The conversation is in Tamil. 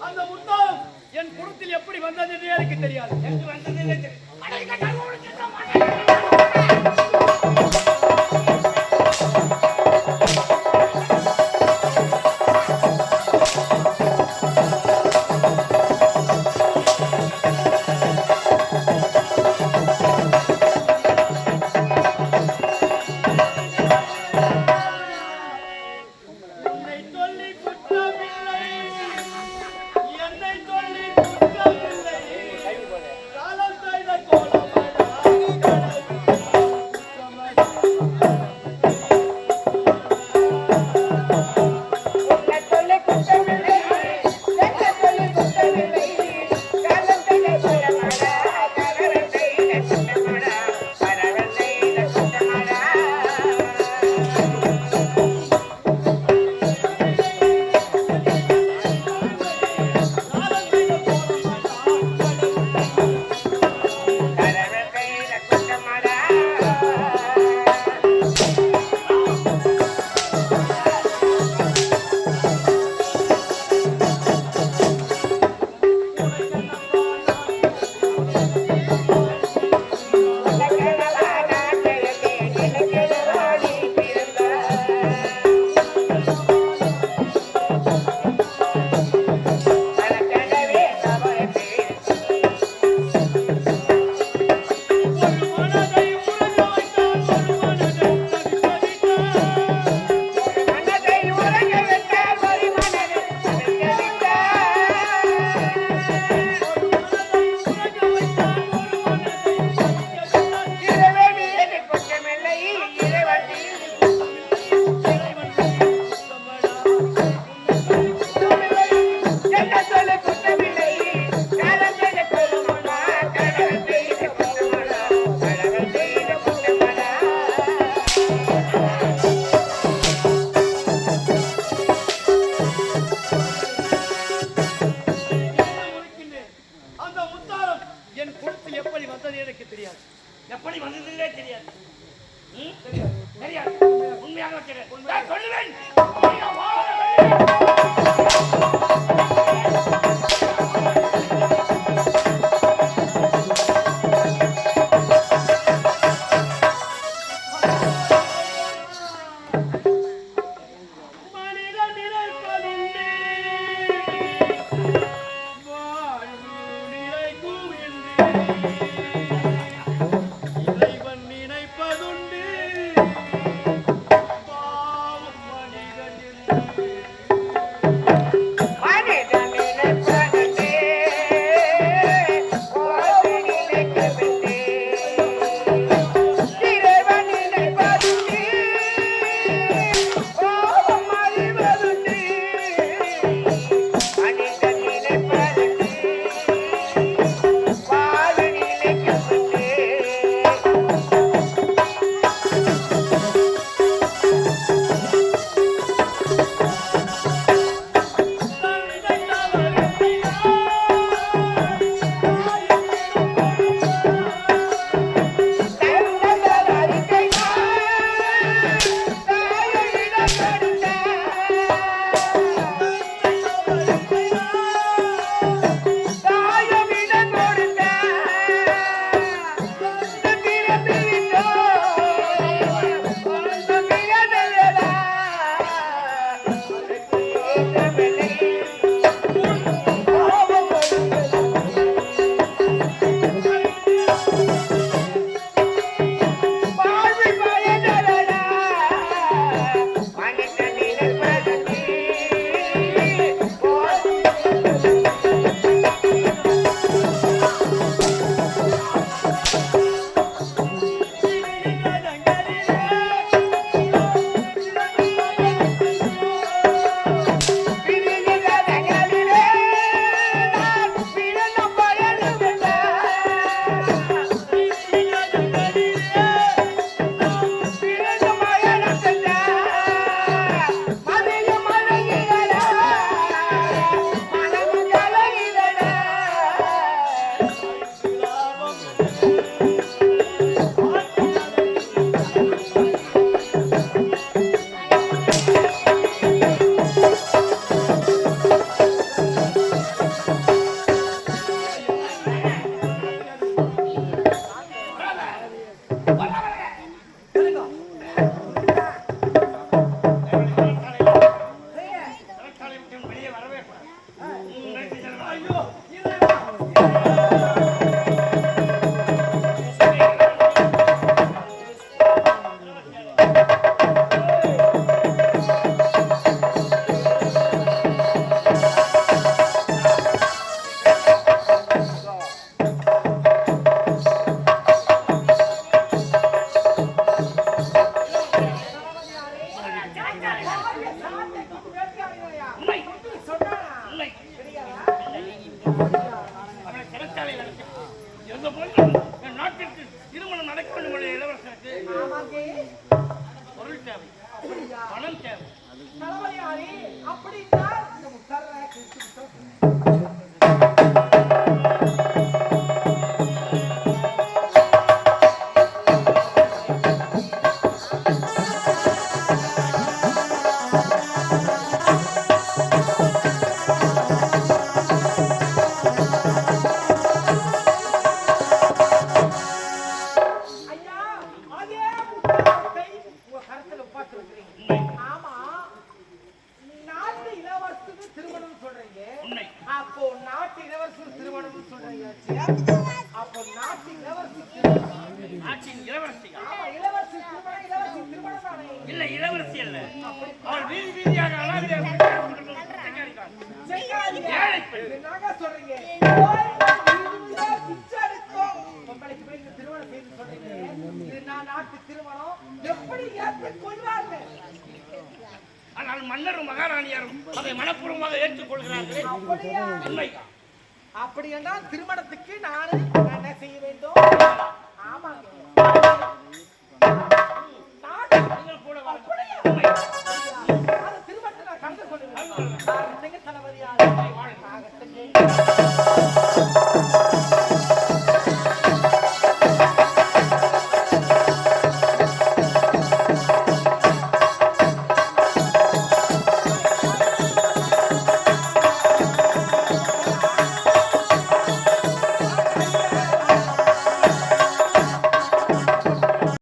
அந்த முத்தம் என் குடத்தில் எப்படி வந்தது எனக்கு தெரியாது. எனக்கு தெரியும் Thank you. தேவை. பணம் தேவை. அப்படி இல்ல இளவரசி அல்ல. அவள் வீதி வீதியாக ஆனால் மன்னரும் மகாராணியாரும் அதை மனப்பூர்வமாக ஏற்றுக்கொள்கிறார்கள். உண்மை அப்படி என்றால் திருமணத்துக்கு நானும் என்ன செய்ய வேண்டும்? ஆமாங்க.